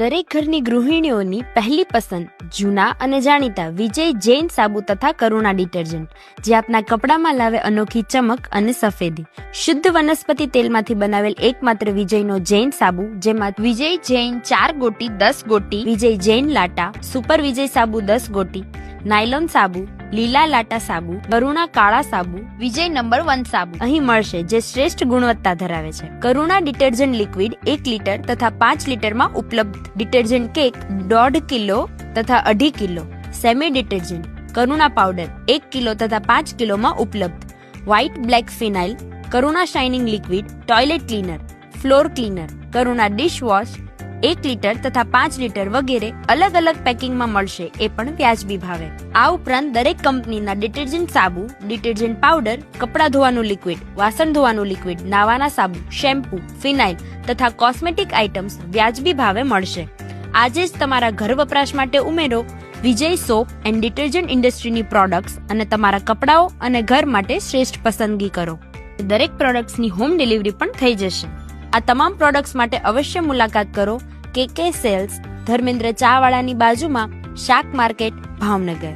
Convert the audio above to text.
દરેક ઘરની ગૃહિણીઓની પહેલી પસંદ જૂના અને જાણીતા વિજય જૈન સાબુ તથા કરુણા ડિટર્જન્ટ, જે આપના કપડામાં લાવે અનોખી ચમક અને સફેદી. શુદ્ધ વનસ્પતિ તેલમાંથી બનાવેલ એકમાત્ર વિજયનો જૈન સાબુ, જેમાં વિજય જૈન ચાર ગોટી દસ ગોટી, વિજય જૈન લાટા, સુપર વિજય સાબુ દસ ગોટી, નાયલોન સાબુ લીલા લાટા સાબુ કરુણા કાળા સાબુ, વિજય નંબર વન સાબુ. અહીં મળશે જે શ્રેષ્ઠ ગુણવત્તા ધરાવે છે. કરુણા ડિટર્જન્ટ લિક્વિડ એક લીટર તથા પાંચ લીટરમાં ઉપલબ્ધ. ડિટર્જન્ટ કેક, દોઢ કિલો તથા અઢી kilo. Semi detergent Karuna powder, એક કિલો તથા પાંચ કિલોમાં ઉપલબ્ધ. White black phenyl, Karuna shining liquid, toilet cleaner, floor cleaner, Karuna dishwash એક લીટર તથા પાંચ લીટર વગેરે અલગ અલગ પેકિંગમાં મળશે, એ પણ વ્યાજબી ભાવે આ ઉપરાંત દરેક કંપનીના ડિટર્જન્ટ સાબુ, ડિટર્જન્ટ પાવડર, કપડાં ધોવાનું લિક્વિડ, વાસણ ધોવાનું લિક્વિડ, નાવાના સાબુ, શેમ્પૂ, ફિનાઇલ તથા કોસ્મેટિક આઇટમ્સ વ્યાજબી ભાવે મળશે. આજે જ તમારા ઘર વપરાશ માટે ઉમેરો વિજય સોપ એન્ડ ડિટર્જન્ટ ઇન્ડસ્ટ્રીની પ્રોડક્ટ્સ અને તમારા કપડાઓ અને ઘર માટે શ્રેષ્ઠ પસંદગી કરો. દરેક પ્રોડક્ટ્સની હોમ ડિલિવરી પણ થઈ જશે. આ તમામ પ્રોડક્ટ્સ માટે અવશ્ય મુલાકાત કરો કે કે સેલ્સ ધર્મેન્દ્ર ચાવાળાની બાજુમાં શાક માર્કેટ ભાવનગર.